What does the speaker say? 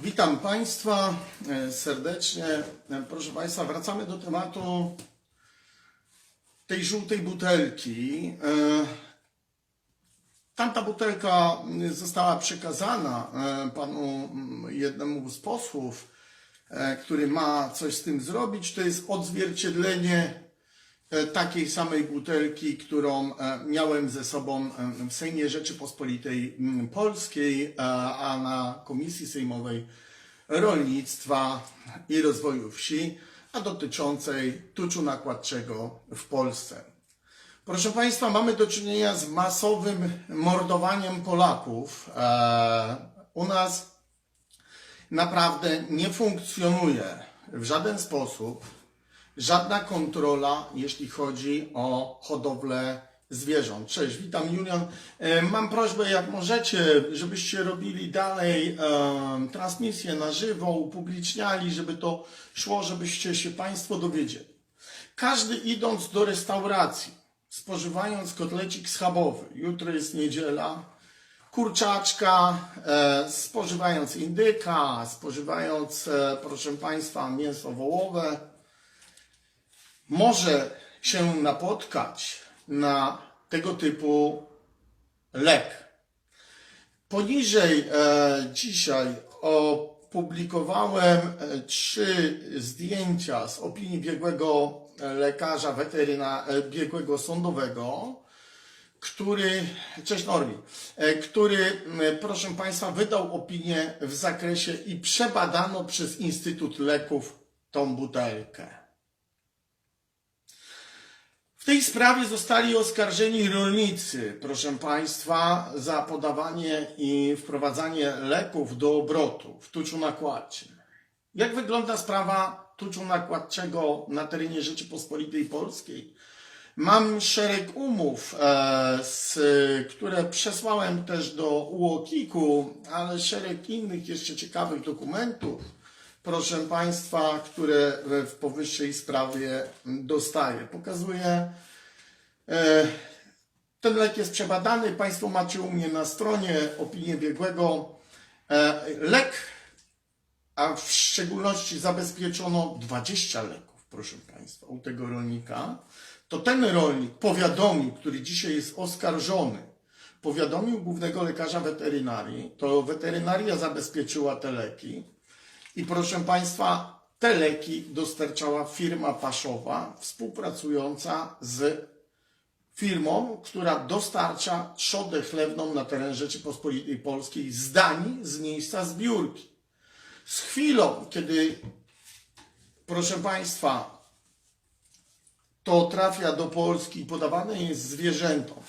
Witam Państwa e, serdecznie. E, Proszę Państwa, wracamy do tematu tej żółtej butelki. E, Tamta butelka została przekazana panu mm, jednemu z posłów, który ma coś z tym zrobić. To jest odzwierciedlenie takiej samej butelki, którą e, miałem ze sobą e, w Sejmie Rzeczypospolitej mm, Polskiej, e, a na Komisji Sejmowej Rolnictwa i Rozwoju Wsi, a dotyczącej tuczu nakładczego w Polsce. Proszę Państwa, mamy do czynienia z masowym mordowaniem Polaków. E, u nas naprawdę nie funkcjonuje w żaden sposób żadna kontrola, jeśli chodzi o hodowlę zwierząt. Cześć, witam Julian. E, Mam prośbę, jak możecie, żebyście robili dalej e, transmisję na żywo, upubliczniali, żeby to szło, żebyście się Państwo dowiedzieli. Każdy idąc do restauracji, spożywając kotlecik schabowy, jutro jest niedziela, kurczaczka, e, spożywając indyka, spożywając, e, proszę Państwa, mięso wołowe, może się napotkać na tego typu lek. Poniżej e, dzisiaj opublikowałem e, trzy zdjęcia z opinii biegłego lekarza weteryna, e, biegłego sądowego, który, cześć Normi, e, który, proszę Państwa, wydał opinię w zakresie i przebadano przez Instytut Leków tą butelkę. W tej sprawie zostali oskarżeni rolnicy, proszę Państwa, za podawanie i wprowadzanie leków do obrotu w tuczu nakładczym. Jak wygląda sprawa tuczu nakładczego na terenie Rzeczypospolitej Polskiej? Mam szereg umów, e, z, które przesłałem też do UOKiK-u, ale szereg innych jeszcze ciekawych dokumentów, proszę Państwa, które w- powyższej sprawie dostaję. Pokazuję E, Ten lek jest przebadany. Państwo macie u mnie na stronie opinię biegłego. E, Lek, a w szczególności zabezpieczono 20 leków, proszę Państwa, u tego rolnika. To ten rolnik powiadomił, który dzisiaj jest oskarżony, powiadomił głównego lekarza weterynarii. To weterynaria zabezpieczyła te leki. I proszę Państwa, te leki dostarczała firma paszowa współpracująca z firmą, która dostarcza trzodę chlewną na teren Rzeczypospolitej Polskiej z Danii, z miejsca zbiórki. Z chwilą, kiedy, proszę Państwa, to trafia do Polski i podawane jest zwierzętom